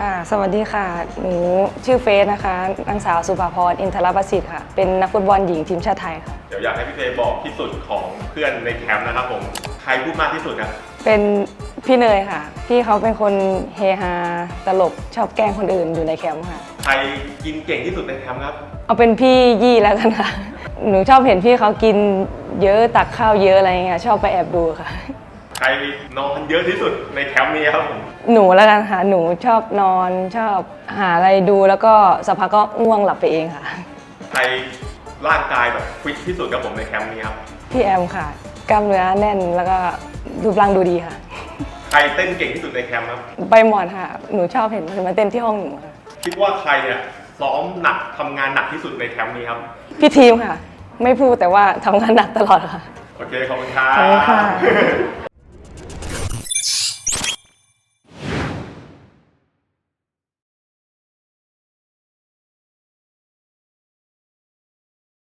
ค่ะสวัสดีค่ะ หนูชื่อเฟสนะคะ นางสาวสุภาพร อินทรประสิทธิ์ค่ะ เป็นนักฟุตบอลหญิงทีมชาติไทยค่ะ เดี๋ยวอยากให้พี่เฟย์บอกที่สุดของเพื่อนในแคมป์นะครับผม ใครพูดมากที่สุดครับเป็นพี่เนยค่ะ พี่เขาเป็นคนเฮฮาตลกชอบแกล้งคนอื่นอยู่ในแคมป์ค่ะ ใครกินเก่งที่สุดในแคมป์ครับ เอาเป็นพี่ยี่แล้วกันค่ะ หนูชอบเห็นพี่เขากินเยอะตักข้าวเยอะอะไรเงี้ยชอบไปแอบดูค่ะ ใครนอนเยอะที่สุดในแคมป์นี้ครับผมหนูแล้วกันค่ะหนูชอบนอนชอบหาอะไรดูแล้วก็สักพักก็ง่วงหลับไปเองค่ะ ใครร่างกายแบบฟิตที่สุดกับผมในแคมป์นี้ครับ พี่แอมค่ะ กล้ามเนื้อแน่นแล้วก็รูปร่างดูดีค่ะ ใครเต้นเก่งที่สุดในแคมป์ครับ ใบหมอนค่ะ หนูชอบเห็นมันมาเต้นที่ห้องหนูค่ะคิดว่าใครเนี่ยซ้อมหนักทำงานหนักที่สุดในแคมป์นี้ครับ พี่ทีมค่ะ ไม่พูดแต่ว่าทำงานหนักตลอดค่ะ โอเคขอบคุณครับ ขอบคุณค่ะ